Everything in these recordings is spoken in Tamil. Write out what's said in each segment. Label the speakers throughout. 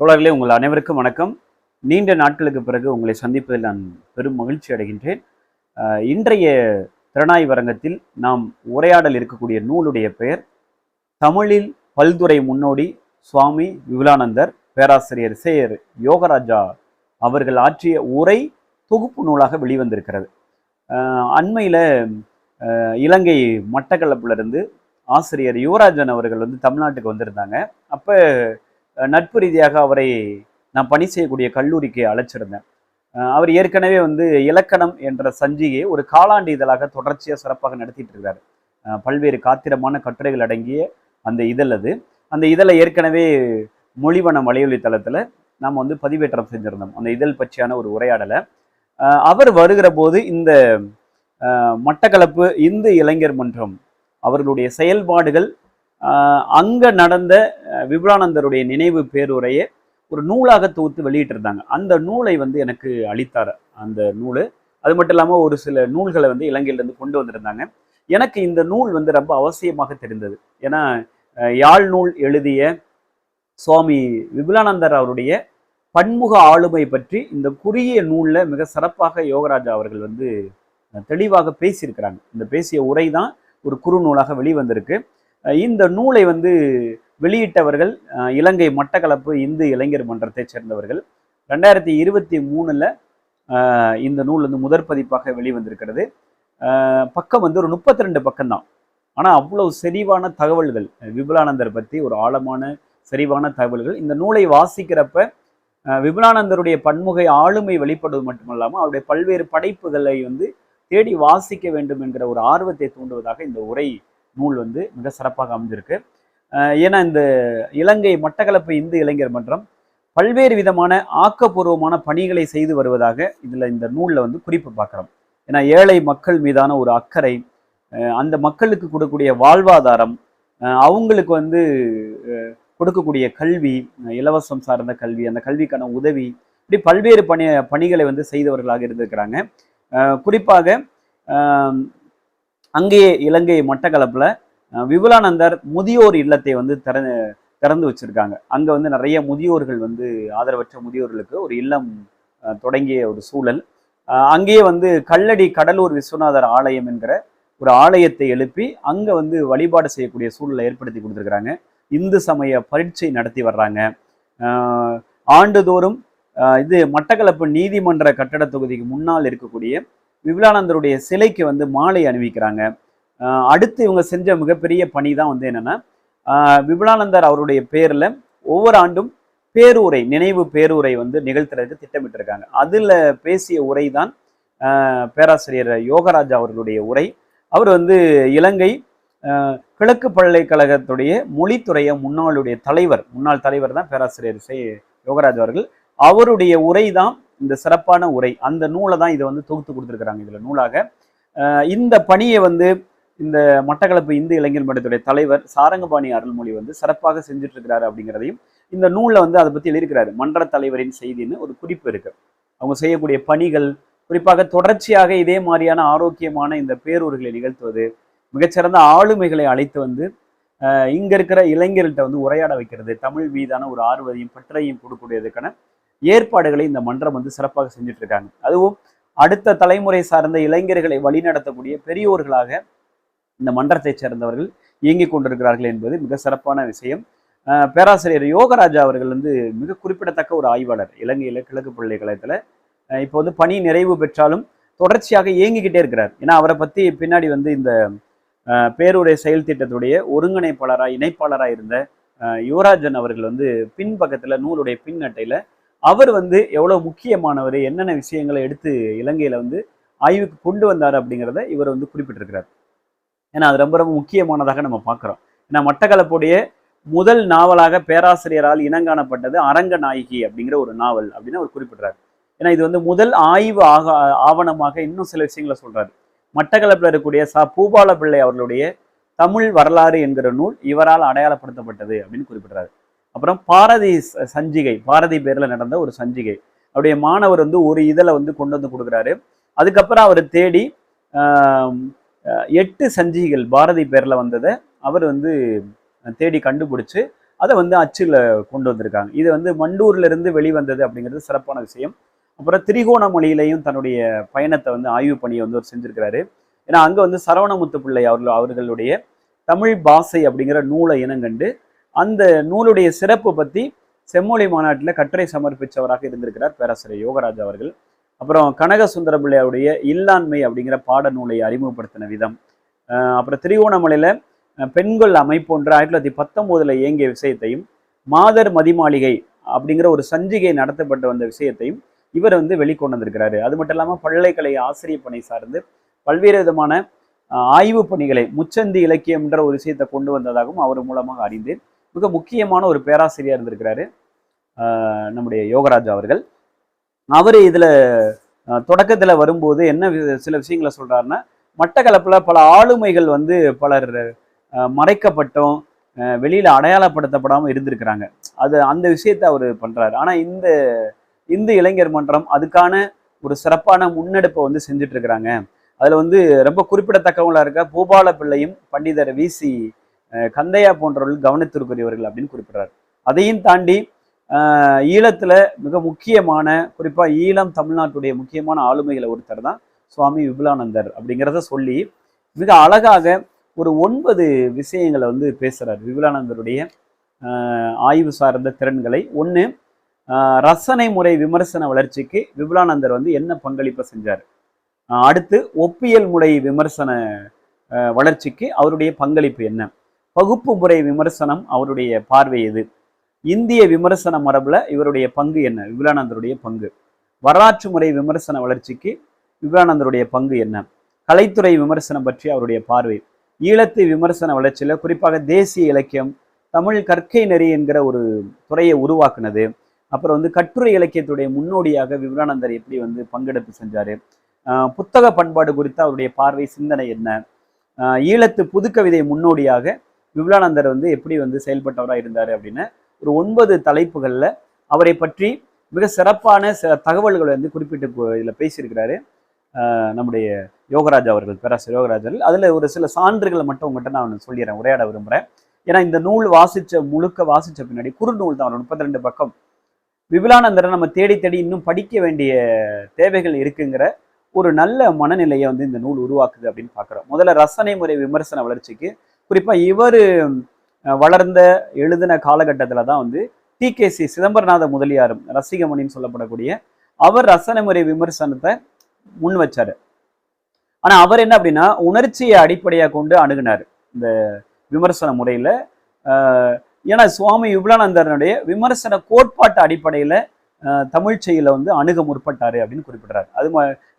Speaker 1: தோழர்களே உங்கள் அனைவருக்கும் வணக்கம். நீண்ட நாட்களுக்கு பிறகு உங்களை சந்திப்பதில் நான் பெரும் மகிழ்ச்சி அடைகின்றேன். இன்றைய திறனாய் வரங்கத்தில் நாம் உரையாடல் இருக்கக்கூடிய நூலுடைய பெயர் தமிழில் பல்துறை முன்னோடி சுவாமி விபுலானந்தர் பேராசிரியர் சேர் யோகராஜா அவர்கள் ஆற்றிய உரை தொகுப்பு நூலாக வெளிவந்திருக்கிறது. அண்மையில் இலங்கை மட்டக்களப்பிலிருந்து ஆசிரியர் யுவராஜன் அவர்கள் வந்து தமிழ்நாட்டுக்கு வந்திருந்தாங்க. அப்போ நட்பு ரீதியாக அவரை நான் பணி செய்யக்கூடிய கல்லூரிக்கு அழைச்சிருந்தேன். அவர் ஏற்கனவே வந்து இலக்கணம் என்ற சஞ்சிகையை ஒரு காலாண்டு இதழாக தொடர்ச்சியாக சிறப்பாக நடத்திட்டு இருக்காரு பல்வேறு காத்திரமான கட்டுரைகள் அடங்கிய அந்த இதழ் அது. அந்த இதழை ஏற்கனவே மொழிவனம் வலையொலி தளத்தில் நாம் வந்து பதிவேற்றம் செஞ்சிருந்தோம். அந்த இதழ் பற்றியான ஒரு உரையாடலை. அவர் வருகிற போது இந்த மட்டக்களப்பு இந்து இளைஞர் மன்றம் அவர்களுடைய செயல்பாடுகள் அங்கே நடந்த விபுலானந்தருடைய நினைவு பேருரையை ஒரு நூலாக தொகுத்து வெளியிட்டிருந்தாங்க. அந்த நூலை வந்து எனக்கு அளித்தார் அந்த நூல். அது மட்டும் இல்லாமல் ஒரு சில நூல்களை வந்து இலங்கையிலேருந்து கொண்டு வந்திருந்தாங்க. எனக்கு இந்த நூல் வந்து ரொம்ப அவசியமாக தெரிந்தது. ஏன்னா யாழ் நூல் எழுதிய சுவாமி விபுலானந்தர் அவருடைய பன்முக ஆளுமை பற்றி இந்த குறுகிய நூலில் மிக சிறப்பாக யோகராஜா அவர்கள் வந்து தெளிவாக பேசியிருக்கிறாங்க. இந்த பேசிய உரை தான் ஒரு குறு நூலாக வெளிவந்திருக்கு. இந்த நூலை வந்து வெளியிட்டவர்கள் இலங்கை மட்டக்களப்பு இந்து இளைஞர் மன்றத்தைச் சேர்ந்தவர்கள். ரெண்டாயிரத்தி இருபத்தி மூணில் இந்த நூல் வந்து முதற் பதிப்பாக வெளிவந்திருக்கிறது. பக்கம் வந்து ஒரு முப்பத்தி ரெண்டு பக்கம்தான். ஆனால் அவ்வளவு செறிவான தகவல்கள் விபுலானந்தர் பற்றி ஒரு ஆழமான செறிவான தகவல்கள் இந்த நூலை வாசிக்கிறப்ப விபுலானந்தருடைய பன்முகை ஆளுமை வெளிப்படுவது மட்டுமல்லாமல் அவருடைய பல்வேறு படைப்புகளை வந்து தேடி வாசிக்க வேண்டும் என்கிற ஒரு ஆர்வத்தை தூண்டுவதாக இந்த உரை நூல் வந்து மிக சிறப்பாக அமைஞ்சிருக்கு. ஏன்னா இந்த இலங்கை மட்டக்களப்பு இந்து இளைஞர் மன்றம் பல்வேறு விதமான ஆக்கப்பூர்வமான பணிகளை செய்து வருவதாக இதில் இந்த நூலில் வந்து குறிப்பு பார்க்குறோம். ஏன்னா ஏழை மக்கள் மீதான ஒரு அக்கறை அந்த மக்களுக்கு கொடுக்கக்கூடிய வாழ்வாதாரம் அவங்களுக்கு வந்து கொடுக்கக்கூடிய கல்வி இலவசம் சார்ந்த கல்வி அந்த கல்விக்கான உதவி இப்படி பல்வேறு பணி பணிகளை வந்து செய்தவர்களாக இருந்திருக்கிறாங்க. குறிப்பாக அங்கேயே இலங்கை மட்டக்களப்பில் விபுலானந்தர் முதியோர் இல்லத்தை வந்து திற திறந்து வச்சிருக்காங்க. அங்கே வந்து நிறைய முதியோர்கள் வந்து ஆதரவற்ற முதியோர்களுக்கு ஒரு இல்லம் தொடங்கிய ஒரு சூழல். அங்கேயே வந்து கல்லடி கடலூர் விஸ்வநாதர் ஆலயம் என்கிற ஒரு ஆலயத்தை எழுப்பி அங்கே வந்து வழிபாடு செய்யக்கூடிய சூழலை ஏற்படுத்தி கொடுத்துருக்குறாங்க. இந்து சமய பரீட்சை நடத்தி வர்றாங்க. ஆண்டுதோறும் இது மட்டக்களப்பு நீதிமன்ற கட்டட தொகுதிக்கு முன்னால் இருக்கக்கூடிய விபுலானந்தருடைய சிலைக்கு வந்து மாலை அணிவிக்கிறாங்க. அடுத்து இவங்க செஞ்ச மிகப்பெரிய பணி தான் வந்து என்னன்னா விபுலானந்தர் அவருடைய பேரில் ஒவ்வொரு ஆண்டும் பேருரை நினைவு பேருரை வந்து நிகழ்த்துறதுக்கு திட்டமிட்டிருக்காங்க. அதில் பேசிய உரை தான் பேராசிரியர் யோகராஜா அவர்களுடைய உரை. அவர் வந்து இலங்கை கிழக்கு பல்கலைக்கழகத்துடைய மொழித்துறைய முன்னாளுடைய தலைவர் முன்னாள் தலைவர் தான் பேராசிரியர் சே யோகராஜ் அவர்கள். அவருடைய உரை தான் இந்த சிறப்பான உரை அந்த நூலை தான் இதை வந்து தொகுத்து கொடுத்துருக்குறாங்க இதில் நூலாக. ஆஹ் இந்த பணியை வந்து இந்த மட்டக்களப்பு இந்து இளைஞர் மன்றத்துடைய தலைவர் சாரங்கபாணி அருள்மொழி வந்து சிறப்பாக செஞ்சுட்டு இருக்கிறாரு அப்படிங்கிறதையும் இந்த நூலில் வந்து அதை பற்றி எழுதியிருக்கிறாரு. மன்ற தலைவரின் செய்தின்னு ஒரு குறிப்பு இருக்கு. அவங்க செய்யக்கூடிய பணிகள் குறிப்பாக தொடர்ச்சியாக இதே மாதிரியான ஆரோக்கியமான இந்த பேரூர்களை நிகழ்த்துவது மிகச்சிறந்த ஆளுமைகளை அழைத்து வந்து ஆஹ் இங்க இருக்கிற இளைஞர்கள்ட்ட வந்து உரையாட வைக்கிறது தமிழ் மீதான ஒரு ஆர்வத்தையும் பற்றையும் கொடுக்கக்கூடியதுக்கான ஏற்பாடுகளை இந்த மன்றம் வந்து சிறப்பாக செஞ்சுட்டு இருக்காங்க அதுவும் அடுத்த தலைமுறை சார்ந்த இளைஞர்களை வழிநடத்தக்கூடிய பெரியோர்களாக இந்த மன்றத்தைச் சேர்ந்தவர்கள் இயங்கிக் கொண்டிருக்கிறார்கள் என்பது மிக சிறப்பான விஷயம். பேராசிரியர் யோகராஜா அவர்கள் வந்து மிக குறிப்பிடத்தக்க ஒரு ஆய்வாளர். இலங்கையில் கிழக்கு பல்கலைக்கழகத்தில் இப்போ வந்து பணி நிறைவு பெற்றாலும் தொடர்ச்சியாக இயங்கிக்கிட்டே இருக்கிறார். ஏன்னா அவரை பற்றி பின்னாடி வந்து இந்த பேருடைய பேருரை செயல் திட்டத்துடைய ஒருங்கிணைப்பாளராக இணைப்பாளராக இருந்த யுவராஜன் அவர்கள் வந்து பின்பக்கத்தில் நூலுடைய பின் அட்டையில் அவர் வந்து எவ்வளவு முக்கியமானவர் என்னென்ன விஷயங்களை எடுத்து இலங்கையில வந்து ஆய்வுக்கு கொண்டு வந்தார் அப்படிங்கிறத இவர் வந்து குறிப்பிட்டிருக்கிறார். ஏன்னா அது ரொம்ப ரொம்ப முக்கியமானதாக நம்ம பார்க்குறோம். ஏன்னா மட்டக்களப்புடைய முதல் நாவலாக பேராசிரியரால் இனங்காணப்பட்டது அரங்க நாயகி அப்படிங்கிற ஒரு நாவல் அப்படின்னு அவர் குறிப்பிடுறாரு. ஏன்னா இது வந்து முதல் ஆய்வு ஆக ஆவணமாக இன்னும் சில விஷயங்களை சொல்றாரு. மட்டக்களப்பில் இருக்கக்கூடிய ச. பூபால பிள்ளை அவர்களுடைய தமிழ் வரலாறு என்கிற நூல் இவரால் அடையாளப்படுத்தப்பட்டது அப்படின்னு குறிப்பிடுறாரு. அப்புறம் பாரதி சஞ்சிகை பாரதி பேரில் நடந்த ஒரு சஞ்சிகை. அவருடைய மாணவர் வந்து ஒரு இதழை வந்து கொண்டு வந்து கொடுக்குறாரு. அதுக்கப்புறம் அவர் தேடி எட்டு சஞ்சிகைகள் பாரதி பேரில் வந்ததை அவர் வந்து தேடி கண்டுபிடிச்சு அதை வந்து அச்சில் கொண்டு வந்திருக்காங்க. இது வந்து மண்டூர்லேருந்து வெளிவந்தது அப்படிங்கிறது சிறப்பான விஷயம். அப்புறம் திரிகோணமொழியிலையும் தன்னுடைய பயணத்தை வந்து ஆய்வு பணியை வந்து அவர் செஞ்சுருக்கிறாரு. ஏன்னா அங்கே வந்து சரவணமுத்து பிள்ளை அவர்கள் அவர்களுடைய தமிழ் பாசை அப்படிங்கிற நூலை இனங்கண்டு அந்த நூலுடைய சிறப்பு பற்றி செம்மொழி மாநாட்டில் கட்டுரை சமர்ப்பித்தவராக இருந்திருக்கிறார் பேராசிரியர் யோகராஜ் அவர்கள். அப்புறம் கனக சுந்தரபிள்ளையாவுடைய இல்லாண்மை அப்படிங்கிற பாட நூலை அறிமுகப்படுத்தின விதம். அப்புறம் திருவோணமலையில் பெண்கள் அமைப்பொன்று ஆயிரத்தி தொள்ளாயிரத்தி பத்தொம்போதில் இயங்கிய விஷயத்தையும் மாதர் மதிமாளிகை அப்படிங்கிற ஒரு சஞ்சிகை நடத்தப்பட்டு வந்த விஷயத்தையும் இவர் வந்து வெளிக்கொண்டு வந்திருக்கிறாரு. அது மட்டும் இல்லாமல் பல்கலைக்கழக ஆசிரியர் பணி சார்ந்து பல்வேறு விதமான ஆய்வு பணிகளை முச்சந்தி இலக்கியம்ன்ற ஒரு விஷயத்தை கொண்டு வந்ததாகவும் அவர் மூலமாக அறிந்தேன். மிக முக்கியமான ஒரு பேராசிரியர் இருந்திருக்கிறாரு நம்முடைய யோகராஜ் அவர்கள். அவர் இதில் தொடக்கத்தில் வரும்போது என்ன வி- சில விஷயங்களை சொல்கிறாருன்னா மட்டக்களப்பில் பல ஆளுமைகள் வந்து பலர் மறைக்கப்பட்டும் வெளியில் அடையாளப்படுத்தப்படாமல் இருந்திருக்கிறாங்க. அது அந்த விஷயத்தை அவர் பண்ணுறாரு ஆனால் இந்த இந்து இளைஞர் மன்றம் அதுக்கான ஒரு சிறப்பான முன்னெடுப்பை வந்து செஞ்சுட்டு இருக்கிறாங்க. அதில் வந்து ரொம்ப குறிப்பிடத்தக்கவங்களாக இருக்க பூபால பிள்ளையும் பண்டிதர் விசி கந்தையா போன்றவர்கள் கவனத்திற்குரியவர்கள் அப்படின்னு குறிப்பிடுறாரு. அதையும் தாண்டி ஈழத்தில் ஈழத்துல மிக முக்கியமான குறிப்பா ஈழம் தமிழ்நாட்டுடைய முக்கியமான ஆளுமைகளை ஒருத்தர் தான் சுவாமி விபுலானந்தர் அப்படிங்கிறத சொல்லி மிக அழகாக ஒரு ஒன்பது விஷயங்களை வந்து பேசுகிறார் விபுலானந்தருடைய ஆய்வு சார்ந்த திறன்களை. ஒன்று ரசனை முறை விமர்சன வளர்ச்சிக்கு விபுலானந்தர் வந்து என்ன பங்களிப்பை செஞ்சார்? அடுத்து ஒப்பியல் முறை விமர்சன வளர்ச்சிக்கு அவருடைய பங்களிப்பு என்ன? பகுப்பு முறை விமர்சனம் அவருடைய பார்வை எது? இந்திய விமர்சன மரபில் இவருடைய பங்கு என்ன? விபுலானந்தருடைய பங்கு. வரலாற்று முறை விமர்சன வளர்ச்சிக்கு விபுலானந்தருடைய பங்கு என்ன? கலைத்துறை விமர்சனம் பற்றி அவருடைய பார்வை. ஈழத்து விமர்சன வளர்ச்சியில் குறிப்பாக தேசிய இலக்கியம் தமிழ் கற்கை நெறி என்கிற ஒரு துறையை உருவாக்குனது. அப்புறம் வந்து கட்டுரை இலக்கியத்துடைய முன்னோடியாக விபுலானந்தர் எப்படி வந்து பங்கெடுப்பு செஞ்சார்? புத்தக பண்பாடு குறித்த அவருடைய பார்வை சிந்தனை என்ன? ஈழத்து புதுக்கவிதை முன்னோடியாக விபுலானந்தர் வந்து எப்படி வந்து செயல்பட்டவராக இருந்தார் அப்படின்னு ஒரு ஒன்பது தலைப்புகளில் அவரை பற்றி மிக சிறப்பான சில தகவல்களை வந்து குறிப்பிட்டு இதில் பேசியிருக்கிறாரு. ஆஹ் நம்முடைய யோகராஜ் அவர்கள் பேராசிரியர் யோகராஜ் அவர்கள். அதில் ஒரு சில சான்றுகளை மட்டும் உங்கள்கிட்ட நான் சொல்லிடுறேன் உரையாட விரும்புகிறேன் ஏன்னா இந்த நூல் வாசிச்ச முழுக்க வாசித்த பின்னாடி குறுநூல் தான் முப்பத்தி ரெண்டு பக்கம். விபுலானந்தரை நம்ம தேடி தேடி இன்னும் படிக்க வேண்டிய தேவைகள் இருக்குங்கிற ஒரு நல்ல மனநிலையை வந்து இந்த நூல் உருவாக்குது அப்படின்னு பார்க்குறோம். முதல்ல ரசனை முறை விமர்சன வளர்ச்சிக்கு குறிப்பாக இவர் வளர்ந்த எழுதின காலகட்டத்தில் தான் வந்து டி கே சி சிதம்பரநாத முதலியாரும் ரசிகமணின்னு சொல்லப்படக்கூடிய அவர் ரசனமுறை விமர்சனத்தை முன் வச்சார். ஆனா அவர் என்ன அப்படின்னா உணர்ச்சியை அடிப்படையாக கொண்டு அணுகினார் இந்த விமர்சன முறையில. ஆஹ் ஏன்னா சுவாமி விபுலானந்தரனுடைய விமர்சன கோட்பாட்டு அடிப்படையில ஆஹ் வந்து அணுக முற்பட்டார் அப்படின்னு குறிப்பிடுறாரு. அது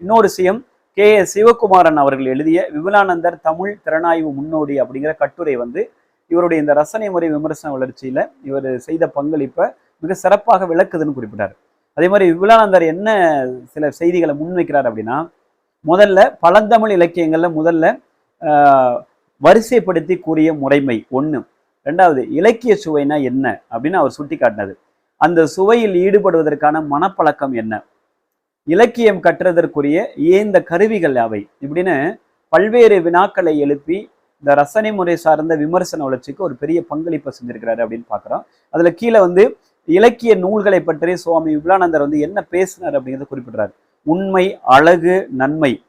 Speaker 1: இன்னொரு விஷயம் கே எஸ் சிவகுமாரன் அவர்கள் எழுதிய விமலானந்தர் தமிழ் திறனாய்வு முன்னோடி அப்படிங்கிற கட்டுரை வந்து இவருடைய இந்த ரசனை முறை விமர்சன வளர்ச்சியில இவர் செய்த பங்களிப்பை மிக சிறப்பாக விளக்குதுன்னு குறிப்பிட்டார். அதே மாதிரி விமலானந்தர் என்ன சில செய்திகளை முன்வைக்கிறார் அப்படின்னா முதல்ல பழந்தமிழ் இலக்கியங்கள்ல முதல்ல வரிசைப்படுத்தி கூறிய முறைமை ஒன்று ரெண்டாவது இலக்கிய சுவைனா என்ன அப்படின்னு அவர் சுட்டி காட்டினது அந்த சுவையில் ஈடுபடுவதற்கான மனப்பழக்கம் என்ன? இலக்கியம் கற்றதற்குரிய ஏந்த கருவிகள் அவை? இப்படின்னு பல்வேறு வினாக்களை எழுப்பி இந்த ரசனை முறை சார்ந்த விமர்சன வளர்ச்சிக்கு ஒரு பெரிய பங்களிப்பை செஞ்சிருக்கிறாரு அப்படின்னு பார்க்குறோம். அதில் கீழே வந்து இலக்கிய நூல்களை பற்றி சுவாமி விபுலானந்தர் வந்து என்ன பேசினார் அப்படிங்கிறத குறிப்பிடுறாரு. உண்மை அழகு நன்மை.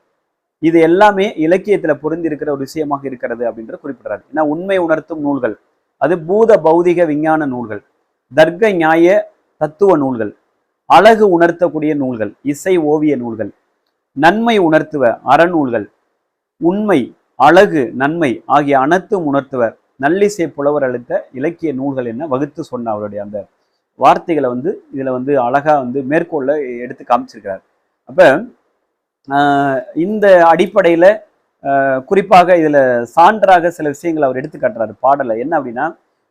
Speaker 1: இது எல்லாமே இலக்கியத்தில் பொருந்தி இருக்கிற ஒரு விஷயமாக இருக்கிறது அப்படின்ற குறிப்பிடுறாரு. ஏன்னா உண்மை உணர்த்தும் நூல்கள். அது பூத பௌதிக விஞ்ஞான நூல்கள். தர்க்க நியாய தத்துவ நூல்கள். அழகு உணர்த்தக்கூடிய நூல்கள் இசை ஓவிய நூல்கள் நன்மை உணர்த்துவ அறநூல்கள் உண்மை அழகு நன்மை ஆகிய அனைத்தும் உணர்த்துவர் நல்லிசை புலவர் அளித்த இலக்கிய நூல்கள் என்ன? வகுத்து சொன்ன அவருடைய அந்த வார்த்தைகளை வந்து இதில் வந்து அழகாக வந்து மேற்கோள்ல எடுத்து காமிச்சிருக்கிறார். அப்போ இந்த அடிப்படையில் குறிப்பாக இதில் சான்றாக சில விஷயங்களை அவர் எடுத்து காட்டுறாரு. பாடலை என்ன அப்படின்னா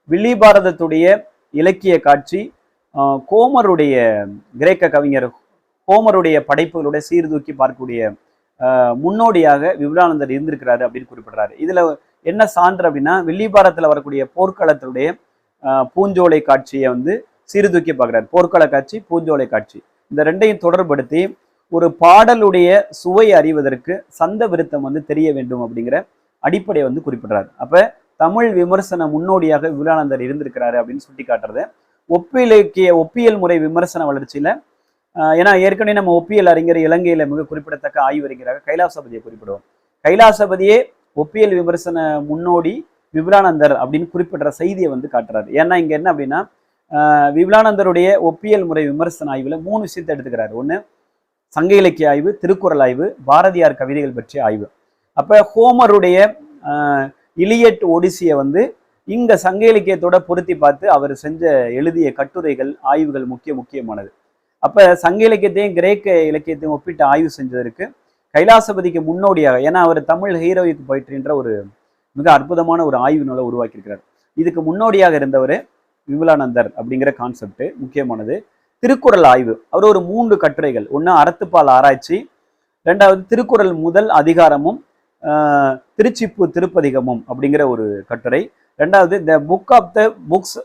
Speaker 1: வில்லி பாரதத்துடைய இலக்கிய காட்சி கோமருடைய கிரேக்க கவிஞர் கோமருடைய படைப்புகளுடைய சீர்தூக்கி பார்க்கக்கூடிய முன்னோடியாக விபுலானந்தர் இருந்திருக்கிறாரு அப்படின்னு குறிப்பிடுறாரு. இதுல என்ன சான்று அப்படின்னா வில்லிபாரத்துல வரக்கூடிய போர்க்களத்துடைய பூஞ்சோலை காட்சியை வந்து சீர்தூக்கி பார்க்குறாரு. போர்க்கள காட்சி பூஞ்சோலை காட்சி. இந்த ரெண்டையும் தொடர்படுத்தி ஒரு பாடலுடைய சுவை அறிவதற்கு சந்த விருத்தம் வந்து தெரிய வேண்டும் அப்படிங்கிற அடிப்படையை வந்து குறிப்பிடுறாரு. அப்போ தமிழ் விமர்சன முன்னோடியாக விபுலானந்தர் இருந்திருக்கிறாரு அப்படின்னு சுட்டி காட்டுறது ஒப்பிலக்கிய ஒப்பியல் முறை விமர்சன வளர்ச்சியில் ஏன்னா ஏற்கனவே நம்ம ஒப்பியல் அறிஞர் இலங்கையில் மிக குறிப்பிடத்தக்க ஆய்வறிஞராக கைலாசபதியை குறிப்பிடுவோம். கைலாசபதியே ஒப்பியல் விமர்சன முன்னோடி விபுலானந்தர் அப்படின்னு குறிப்பிடுற செய்தியை வந்து காட்டுறாரு. ஏன்னா இங்கே என்ன அப்படின்னா விபுலானந்தருடைய ஒப்பியல் முறை விமர்சன ஆய்வில் மூணு விஷயத்தை எடுத்துக்கிறாரு. ஒன்று சங்க இலக்கிய ஆய்வு திருக்குறள் ஆய்வு பாரதியார் கவிதைகள் பற்றிய ஆய்வு. அப்போ ஹோமருடைய இலியட் ஒடிசியை வந்து இங்க சங்க இலக்கியத்தோட பொருத்தி பார்த்து அவர் செஞ்ச எழுதிய கட்டுரைகள் ஆய்வுகள் முக்கிய முக்கியமானது. அப்ப சங்க இலக்கியத்தையும் கிரேக்க இலக்கியத்தையும் ஒப்பிட்டு ஆய்வு செஞ்சதற்கு கைலாசபதிக்கு முன்னோடியாக ஏன்னா அவர் தமிழ் ஹீரோயிக் போயிட்டுன்ற ஒரு மிக அற்புதமான ஒரு ஆய்வு நூலை உருவாக்கியிருக்கிறார். இதுக்கு முன்னோடியாக இருந்தவர் விமலானந்தர் அப்படிங்கிற கான்செப்ட் முக்கியமானது. திருக்குறள் ஆய்வு. அவர் ஒரு மூன்று கட்டுரைகள். ஒன்று அறத்துப்பால் ஆராய்ச்சி. ரெண்டாவது திருக்குறள் முதல் அதிகாரமும் ஆஹ், திருச்சிப்பு திருப்பதிகமும் அப்படிங்கிற ஒரு கட்டுரை. ரெண்டாவது the book of the books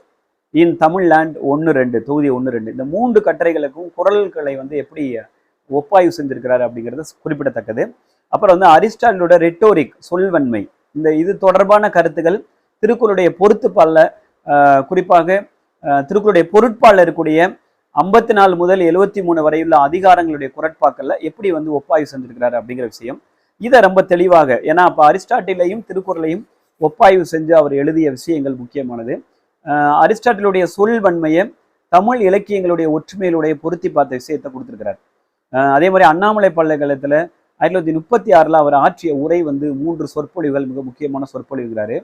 Speaker 1: in Tamil land ஒன்று ரெண்டு தொகுதி ஒன்று ரெண்டு. இந்த மூன்று கட்டுரைகளுக்கும் குரல்களை வந்து எப்படி ஒப்பாய்வு செஞ்சிருக்கிறாரு அப்படிங்கிறது குறிப்பிடத்தக்கது. அப்புறம் வந்து அரிஸ்டாட்டிலோட ரெட்டோரிக் சொல்வன்மை. இந்த இது தொடர்பான கருத்துக்கள் திருக்குறளுடைய பொருத்துப்பாலில் குறிப்பாக திருக்குறளுடைய பொருட்பாளர் இருக்கக்கூடிய ஐம்பத்தி நாலு முதல் எழுவத்தி மூணு வரையுள்ள அதிகாரங்களுடைய குரட்பாக்கள்ல எப்படி வந்து ஒப்பாய்வு செஞ்சிருக்கிறாரு அப்படிங்கிற விஷயம். இதை ரொம்ப தெளிவாக ஏன்னா அப்போ அரிஸ்டாட்டிலையும் திருக்குறளையும் ஒப்பாய்வு செஞ்சு அவர் எழுதிய விஷயங்கள் முக்கியமானது. அரிஸ்டாட்டிலுடைய சொல் வன்மையை தமிழ் இலக்கியங்களுடைய ஒற்றுமையிலுடைய பொருத்தி பார்த்த விஷயத்தை கொடுத்துருக்கிறார். அதே மாதிரி அண்ணாமலை பல்கலைக்கழகத்துல ஆயிரத்தி தொள்ளாயிரத்தி முப்பத்தி ஆறுல அவர் ஆற்றிய உரை வந்து மூன்று சொற்பொழிவுகள் மிக முக்கியமான சொற்பொழிவுகிறாரு.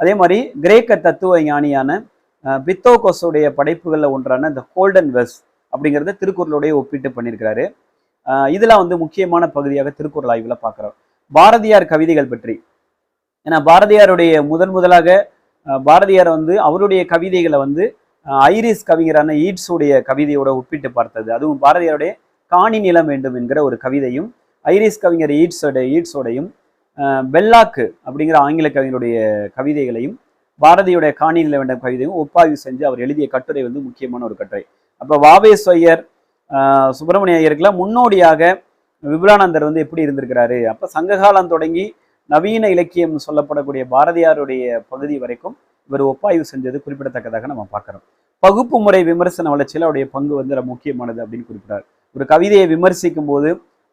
Speaker 1: அதே மாதிரி கிரேக்க தத்துவ ஞானியான பித்தோகோஸுடைய படைப்புகளில் ஒன்றான இந்த கோல்டன் வெஸ் அப்படிங்கிறத திருக்குறளுடைய ஒப்பிட்டு பண்ணியிருக்கிறாரு. இதெல்லாம் வந்து முக்கியமான பகுதியாக திருக்குறள் ஆய்வில் பார்க்குறோம். பாரதியார் கவிதைகள் பற்றி. ஏன்னா பாரதியாருடைய முதன் முதலாக பாரதியார் வந்து அவருடைய கவிதைகளை வந்து ஐரிஸ் கவிஞரான ஈட்ஸுடைய கவிதையோட ஒப்பிட்டு பார்த்தது. அதுவும் பாரதியாருடைய காணி நிலம் வேண்டும் என்கிற ஒரு கவிதையும் ஐரிஸ் கவிஞர் ஈட்ஸோட ஈட்ஸோடையும் பெல்லாக்கு அப்படிங்கிற ஆங்கில கவிஞருடைய கவிதைகளையும் பாரதியுடைய காணி நிலம் வேண்டும் கவிதையும் ஒப்பாய்வு செஞ்சு அவர் எழுதிய கட்டுரை வந்து முக்கியமான ஒரு கட்டுரை. அப்போ வாவேஸ்வையர் சுப்பிரமணிய ஐயருக்கெல்லாம் முன்னோடியாக விபுலானந்தர் வந்து எப்படி இருந்திருக்கிறாரு? அப்போ சங்ககாலம் தொடங்கி நவீன இலக்கியம் சொல்லப்படக்கூடிய பாரதியாருடைய பகுதி வரைக்கும் இவர் ஒப்பாய்வு செஞ்சது குறிப்பிடத்தக்கதாக நம்ம பார்க்குறோம். பகுப்பு முறை விமர்சன வளர்ச்சியில் அவருடைய பங்கு வந்து ரொம்ப முக்கியமானது அப்படின்னு குறிப்பிட்டார் ஒரு கவிதையை விமர்சிக்கும் போது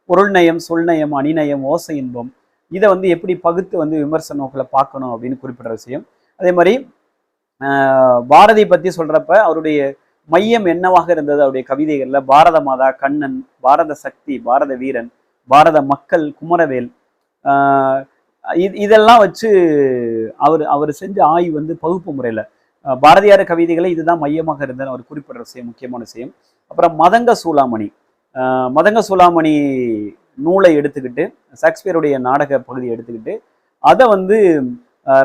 Speaker 1: பொருள் நயம் சொல்நயம் அணிநயம் ஓசை இன்பம் இதை வந்து எப்படி பகுத்து வந்து விமர்சன நோக்கில் பார்க்கணும் அப்படின்னு குறிப்பிட்ட விஷயம். அதே மாதிரி ஆஹ் பாரதி பற்றி சொல்றப்ப அவருடைய மையம் என்னவாக இருந்தது? அவருடைய கவிதைகள்ல பாரத மாதா கண்ணன் பாரத சக்தி பாரத வீரன் பாரத மக்கள் குமரவேல் ஆஹ் இது இதெல்லாம் வச்சு அவர் அவர் செஞ்ச ஆய்வு வந்து பகுப்பு முறையில். பாரதியார பாரதியார் கவிதைகளை இதுதான் மையமாக இருந்தது. அவர் குறிப்பிடுற விஷயம் முக்கியமான விஷயம். அப்புறம் மதங்க சூளாமணி மதங்க சூளாமணி நூலை எடுத்துக்கிட்டு ஷேக்ஸ்பியருடைய நாடக பகுதியை எடுத்துக்கிட்டு அதை வந்து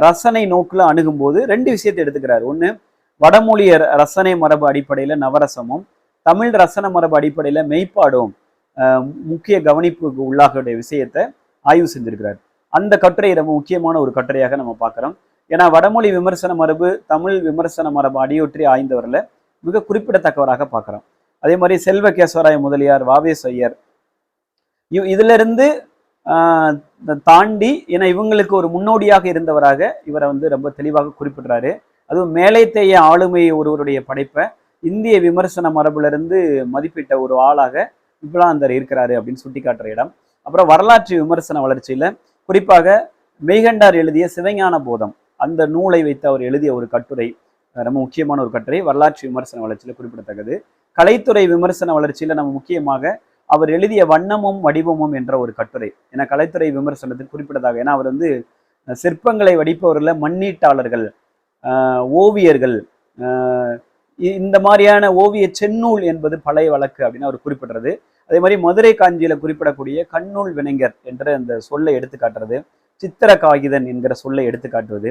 Speaker 1: ரசனை நோக்கில் அணுகும்போது ரெண்டு விஷயத்தை எடுத்துக்கிறார். ஒன்று வடமொழிய ரசனை மரபு அடிப்படையில் நவரசமும் தமிழ் ரசன மரபு அடிப்படையில் மெய்ப்பாடும் முக்கிய கவனிப்புக்கு உள்ளாகக்கூடிய விஷயத்தை ஆய்வு செஞ்சிருக்கிறார். அந்த கட்டுரை ரொம்ப முக்கியமான ஒரு கட்டுரையாக நம்ம பார்க்குறோம். ஏன்னா வடமொழி விமர்சன மரபு தமிழ் விமர்சன மரபு அடியொற்றி ஆய்ந்தவரில் மிக குறிப்பிடத்தக்கவராக பார்க்குறோம். அதே மாதிரி செல்வ கேசவராய முதலியார் வாவேஸ் ஐயர் இவ் இதிலிருந்து ஆஹ் தாண்டி ஏன்னா இவங்களுக்கு ஒரு முன்னோடியாக இருந்தவராக இவரை வந்து ரொம்ப தெளிவாக குறிப்பிடுறாரு. அதுவும் மேலைத்தேய ஆளுமை ஒருவருடைய படைப்பை இந்திய விமர்சன மரபிலிருந்து மதிப்பிட்ட ஒரு ஆளாக விபுலானந்தர் இருக்கிறாரு அப்படின்னு சுட்டி காட்டுற இடம். அப்புறம் வரலாற்று விமர்சன வளர்ச்சியில் குறிப்பாக மெய்கண்டார் எழுதிய சிவஞான போதம் அந்த நூலை வைத்து அவர் எழுதிய ஒரு கட்டுரை ரொம்ப முக்கியமான ஒரு கட்டுரை வரலாற்று விமர்சன வளர்ச்சியில் குறிப்பிடத்தக்கது. கலைத்துறை விமர்சன வளர்ச்சியில் நம்ம முக்கியமாக அவர் எழுதிய வண்ணமும் வடிவமும் என்ற ஒரு கட்டுரை. ஏன்னா கலைத்துறை விமர்சனத்துக்கு குறிப்பிட்டதாக ஏன்னா அவர் வந்து சிற்பங்களை வடிப்பவர்களில் மண்ணீட்டாளர்கள் ஓவியர்கள் இ- இந்த மாதிரியான ஓவிய செந்நூல் என்பது பழைய வழக்கு அப்படின்னு அவர் குறிப்பிடுறது. அதே மாதிரி மதுரை காஞ்சியில குறிப்பிடக்கூடிய கண்ணூல் வினைஞர் என்ற அந்த சொல்லை எடுத்து காட்டுறது சித்திர காகிதன் என்கிற சொல்லை எடுத்து காட்டுவது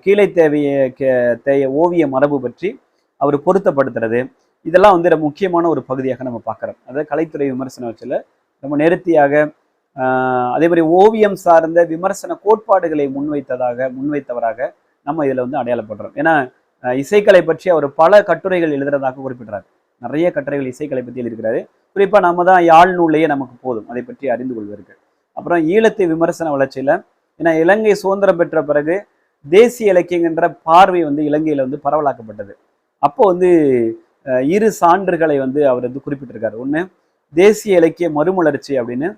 Speaker 1: கீழே தேவைய கே- தேய ஓவிய மரபு பற்றி அவர் பொருத்தப்படுத்துறது. இதெல்லாம் வந்து ரொம்ப முக்கியமான ஒரு பகுதியாக நம்ம பார்க்குறோம். அதாவது கலைத்துறை விமர்சன வச்சில் ரொம்ப நேர்த்தியாக அதே மாதிரி ஓவியம் சார்ந்த விமர்சன கோட்பாடுகளை முன்வைத்ததாக முன்வைத்தவராக நம்ம இதில் வந்து அடையாளப்படுறோம். ஏன்னா இசைக்கலை பற்றி அவர் பல கட்டுரைகள் எழுதுறதாக குறிப்பிடுறார். நிறைய கட்டுரைகள் இசைக்கலை பற்றி எழுதியிருக்கிறாரு குறிப்பாக நம்ம தான் யாழ் நூல்லையே நமக்கு போதும். அதை பற்றி அறிந்து கொள்வீர்கள். அப்புறம் ஈழத்தை விமர்சன வளர்ச்சியில் ஏன்னா இலங்கை சுதந்திரம் பெற்ற பிறகு தேசிய இலக்கியங்கிற பார்வை வந்து இலங்கையில் வந்து பரவலாக்கப்பட்டது. அப்போ வந்து இரு சான்றுகளை வந்து அவர் வந்து குறிப்பிட்டிருக்காரு. ஒன்று தேசிய இலக்கிய மறுமலர்ச்சி அப்படின்னு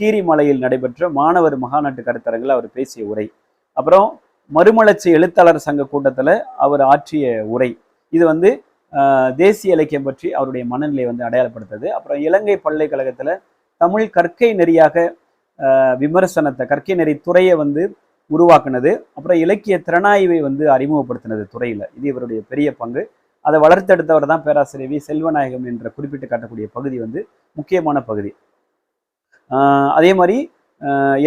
Speaker 1: கீரிமலையில் நடைபெற்ற மாணவர் மகாநாட்டு கருத்தரங்கில் அவர் பேசிய உரை. அப்புறம் மறுமலர்ச்சி எழுத்தாளர் சங்க கூட்டத்தில் அவர் ஆற்றிய உரை. இது வந்து தேசிய இலக்கியம் பற்றி அவருடைய மனநிலை வந்து அடையாளப்படுத்தது. அப்புறம் இலங்கை பல்கலைக்கழகத்தில் தமிழ் கற்கை நெறியாக விமர்சனத்தை கற்கை நெறி துறையை வந்து உருவாக்குனது. அப்புறம் இலக்கிய திறனாய்வை வந்து அறிமுகப்படுத்தினது துறையில். இது இவருடைய பெரிய பங்கு. அதை வளர்த்தெடுத்தவர் தான் பேராசிரியர் வி. செல்வநாயகம் என்ற குறிப்பிட்டு காட்டக்கூடிய பகுதி வந்து முக்கியமான பகுதி. அதே மாதிரி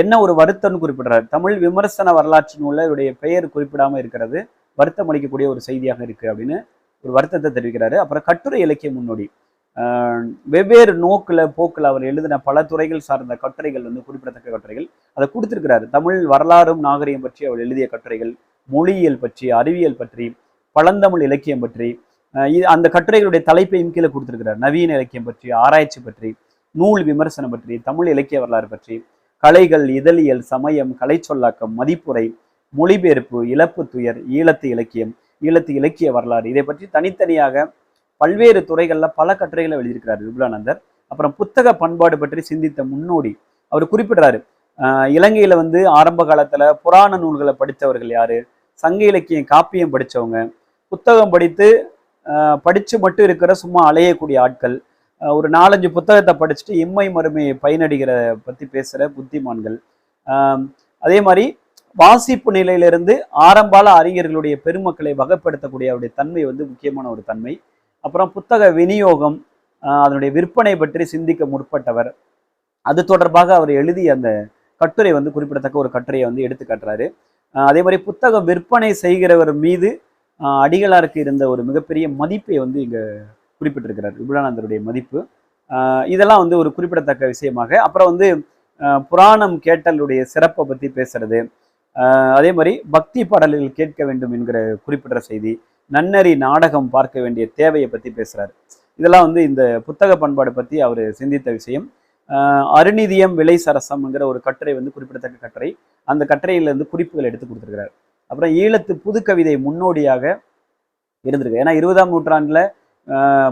Speaker 1: என்ன ஒரு வருத்தம்னு குறிப்பிடுறாரு. தமிழ் விமர்சன வரலாற்று நூலில் இவருடைய பெயர் குறிப்பிடாமல் இருக்கிறது வருத்தம் அளிக்கக்கூடிய ஒரு செய்தியாக இருக்குது அப்படின்னு ஒரு வருத்தத்தை தெரிவிக்கிறாரு. அப்புறம் கட்டுரை இலக்கிய முன்னோடி. வெவ்வேறு நோக்கில் போக்கில் அவர் எழுதின பல துறைகள் சார்ந்த கட்டுரைகள் வந்து குறிப்பிடத்தக்க கட்டுரைகள். அதை கொடுத்துருக்கிறாரு. தமிழ் வரலாறும் நாகரிகம் பற்றி அவர் எழுதிய கட்டுரைகள் மொழியியல் பற்றி அறிவியல் பற்றி பழந்தமிழ் இலக்கியம் பற்றி இது அந்த கட்டுரைகளுடைய தலைப்பையும் கீழே கொடுத்துருக்கிறார். நவீன இலக்கியம் பற்றி ஆராய்ச்சி பற்றி நூல் விமர்சனம் பற்றி தமிழ் இலக்கிய வரலாறு பற்றி கலைகள் இதழியல் சமயம் கலை சொல்லாக்கம் மதிப்புரை மொழிபெயர்ப்பு இழப்பு துயர் ஈழத்து இலக்கியம் ஈழத்து இலக்கிய வரலாறு. இதை பற்றி தனித்தனியாக பல்வேறு துறைகளில் பல கட்டுரைகளை எழுதியிருக்கிறார் விபுலானந்தர். அப்புறம் புத்தக பண்பாடு பற்றி சிந்தித்த முன்னோடி அவர் குறிப்பிடுறாரு. இலங்கையில் இலங்கையில வந்து ஆரம்ப காலத்துல புராண நூல்களை படித்தவர்கள் யாரு? சங்க இலக்கியம் காப்பியம் படித்தவங்க புத்தகம் படித்து படித்து மட்டும் இருக்கிற சும்மா அலையக்கூடிய ஆட்கள். ஒரு நாலஞ்சு புத்தகத்தை படிச்சுட்டு இம்மை மறுமை பயனடிகிற பற்றி பேசுகிற புத்திமான்கள். அதே மாதிரி வாசிப்பு நிலையிலிருந்து ஆரம்பால அறிஞர்களுடைய பெருமக்களை வகைப்படுத்தக்கூடிய அவருடைய தன்மை வந்து முக்கியமான ஒரு தன்மை. அப்புறம் புத்தக விநியோகம் அதனுடைய விற்பனை பற்றி சிந்திக்க முற்பட்டவர். அது தொடர்பாக அவர் எழுதிய அந்த கட்டுரை வந்து குறிப்பிடத்தக்க ஒரு கட்டுரையை வந்து எடுத்துக்காட்டுறாரு அதே மாதிரி புத்தகம் விற்பனை செய்கிறவர் மீது அடிகளாருக்கு இருந்த ஒரு மிகப்பெரிய மதிப்பை வந்து இங்கே குறிப்பிட்டிருக்கிறார். விபுலானந்தருடைய மதிப்பு. இதெல்லாம் வந்து ஒரு குறிப்பிடத்தக்க விஷயமாக. அப்புறம் வந்து புராணம் கேட்டலுடைய சிறப்பை பற்றி பேசுறது. அதே மாதிரி பக்தி பாடல்கள் கேட்க வேண்டும் என்கிற குறிப்பிட்ட செய்தி நன்னறி நாடகம் பார்க்க வேண்டிய தேவையை பற்றி பேசுகிறார் இதெல்லாம் வந்து இந்த புத்தக பண்பாடு பற்றி அவர் சிந்தித்த விஷயம். அருநிதியம் விலை சரசம்ங்கிற ஒரு கட்டுரை வந்து குறிப்பிடத்தக்க கட்டுரை. அந்த கட்டுரையிலேருந்து குறிப்புகள் எடுத்து கொடுத்துருக்கிறார். அப்புறம் ஈழத்து புதுக்கவிதை முன்னோடியாக இருந்திருக்கு. ஏன்னா இருபதாம் நூற்றாண்டில்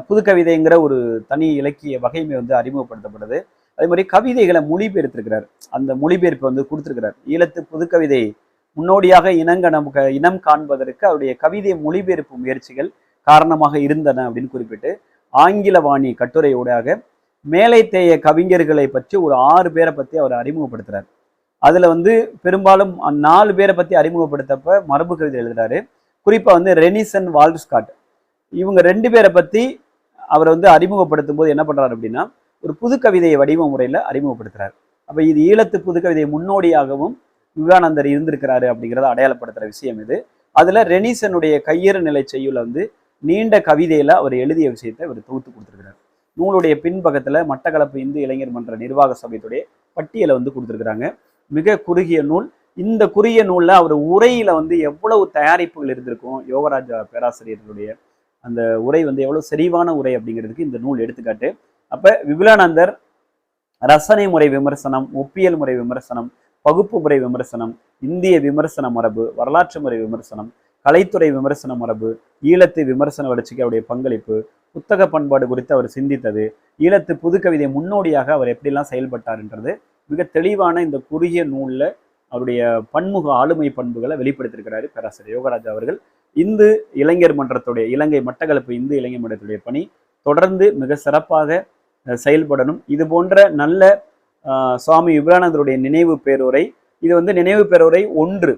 Speaker 1: புதுக்கவிதைங்கிற ஒரு தனி இலக்கிய வகைமை வந்து அறிமுகப்படுத்தப்படுது அதே மாதிரி கவிதைகளை மொழிபெயர்த்திருக்கிறார். அந்த மொழிபெயர்ப்பு வந்து கொடுத்துருக்கிறார். ஈழத்து புதுக்கவிதை முன்னோடியாக இனங்க நமக்கு இனம் காண்பதற்கு அவருடைய கவிதை மொழிபெயர்ப்பு முயற்சிகள் காரணமாக இருந்தன அப்படின்னு குறிப்பிட்டு ஆங்கில வாணி கட்டுரையோடாக மேலை தேய கவிஞர்களை பற்றி ஒரு ஆறு பேரை பற்றி அவர் அறிமுகப்படுத்துறார். அதில் வந்து பெரும்பாலும் நாலு பேரை பற்றி அறிமுகப்படுத்தப்ப மரபு கவிதை எழுதுறாரு. குறிப்பாக வந்து ரெனிசன் வால்ஸ்காட். இவங்க ரெண்டு பேரை பற்றி அவர் வந்து அறிமுகப்படுத்தும் போது என்ன பண்ணுறாரு அப்படின்னா ஒரு புது கவிதையை வடிவ முறையில் அறிமுகப்படுத்துறாரு. அப்போ இது ஈழத்து புது கவிதை முன்னோடியாகவும் விவேகானந்தர் இருந்திருக்கிறாரு அப்படிங்கிறத அடையாளப்படுத்துகிற விஷயம் இது. அதில் ரெனிசனுடைய கையறு நிலை செய்யுள்ள வந்து நீண்ட கவிதையில் அவர் எழுதிய விஷயத்தை அவர் தொகுத்து கொடுத்துருக்கிறார். நூலுடைய பின்பக்கத்தில் மட்டக்களப்பு இந்து இளைஞர் மன்ற நிர்வாக சபையத்துடைய பட்டியலை வந்து கொடுத்துருக்குறாங்க. மிக குறுகிய நூல். இந்த குறுகிய நூலில் அவர் உரையில் வந்து எவ்வளவு தயாரிப்புகள் இருந்திருக்கும் யோகராஜா பேராசிரியர்களுடைய அந்த உரை வந்து எவ்வளோ செறிவான உரை அப்படிங்கிறதுக்கு இந்த நூல் எடுத்துக்காட்டு. அப்போ விபுலானந்தர் ரசனை முறை விமர்சனம் ஒப்பியல் முறை விமர்சனம் பகுப்பு முறை விமர்சனம் இந்திய விமர்சன மரபு வரலாற்று முறை விமர்சனம் கலைத்துறை விமர்சன மரபு ஈழத்து விமர்சன வளர்ச்சிக்கு அவருடைய பங்களிப்பு புத்தக பண்பாடு குறித்து அவர் சிந்தித்தது ஈழத்து புதுக்கவிதை முன்னோடியாக அவர் எப்படிலாம் செயல்பட்டார்ன்றது மிக தெளிவான இந்த குறுகிய நூலில் அவருடைய பன்முக ஆளுமை பண்புகளை வெளிப்படுத்தியிருக்கிறாரு பேராசிரியர் யோகராஜா அவர்கள். இந்து இளைஞர் மன்றத்துடைய இலங்கை மட்டக்களப்பு இந்து இளைஞர் மன்றத்துடைய பணி தொடர்ந்து மிக சிறப்பாக செயல்படணும். இது போன்ற நல்ல சுவாமி விபுலானந்தருடைய நினைவு பேருரை இது வந்து நினைவு பேருரை ஒன்று.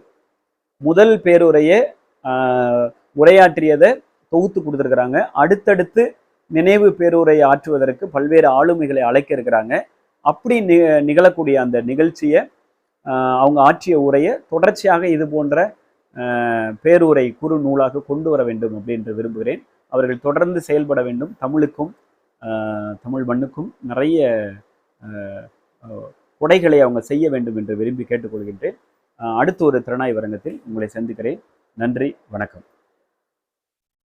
Speaker 1: முதல் பேருரையே உரையாற்றியதை தொகுத்து கொடுத்துருக்குறாங்க. அடுத்தடுத்து நினைவு பேருரை ஆற்றுவதற்கு பல்வேறு ஆளுமைகளை அழைக்க இருக்கிறாங்க. அப்படி நி நிகழக்கூடிய அந்த நிகழ்ச்சியை அவங்க ஆற்றிய உரையை தொடர்ச்சியாக இது போன்ற பேருரை குறு நூலாக கொண்டு வர வேண்டும் அப்படின்னு விரும்புகிறேன். அவர்கள் தொடர்ந்து செயல்பட வேண்டும். தமிழுக்கும் தமிழ் மண்ணுக்கும் நிறைய கொடைகளை அவங்க செய்ய வேண்டும் என்று விரும்பி கேட்டுக்கொள்கின்றேன். அடுத்து அடுத்த ஒரு திறனாய் வரங்கத்தில் உங்களை சந்திக்கிறேன். நன்றி வணக்கம்.